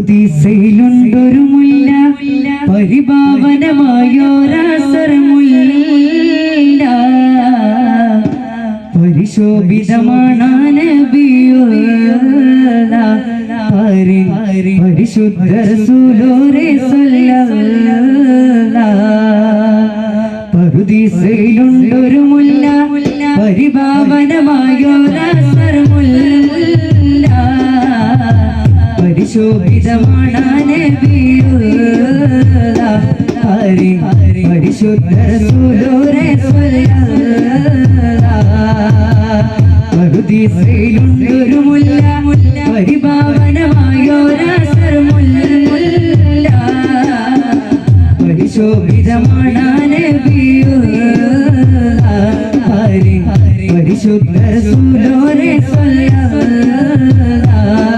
പറുദീസയിലുണ്ടൊരു മുല്ല പരിഭാവനമായോരാസരമുല്ല പരിശോഭിതമാണ് നബിയുള്ള പരി പരിശുദ്ധ റസൂലോരെ പറുദീസയിലുണ്ടൊരു മുല്ല പരിഭാവനമായോരാസരമുല്ല പരിശോഭിതമാണ് ഹരി ഹരി പരിശുദ്ധ റസൂലോരെ പറുദീസയിലുണ്ടൊരു മുല്ല. പരിഭാവനമായോരാസരമുല്ല പരിശോഭിതമാണ് നബിയുള്ള ഹരി പരിശുദ്ധ റസൂലോരെ രാഘോത്തിനധിപതിലൂരെ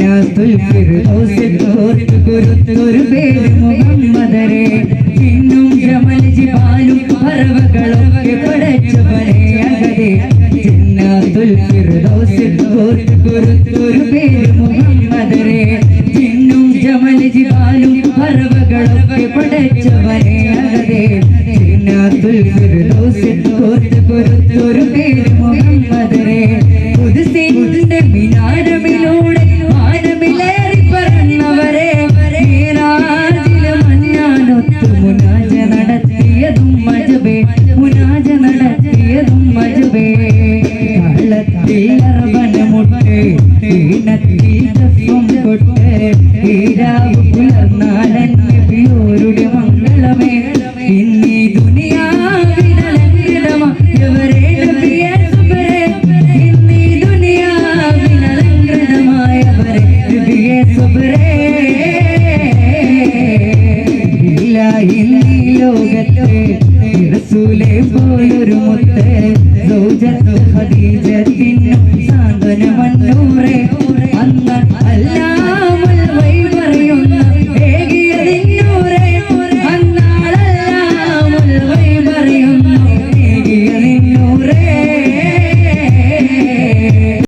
ജന്നാത്തുൽ ഫിർദൗസിൽ ഓർത്ത് കുരുത്തൊരു പേര് മുഹമ്മദരെ ജിന്നും ജമൽ ജിബാലും പറവകളൊക്കെ പടച്ചവനെ അകതെ ജന്നാത്തുൽ ഫിർദൗസിൽ ഓർത്ത് കുരുത്തൊരു പേര് മുഹമ്മദരെ ജിന്നും ജമൽ ജിബാലും പറവകളൊക്കെ പടച്ചവനെ അകതെ ജന്നാത്തുൽ ഫിർദൗസിൽ ഓർത്ത് കുരുത്തൊരു പേര് മുഹമ്മദരെ ലോകത്ത് റസൂലെ പോലൊരു മുത്ത്.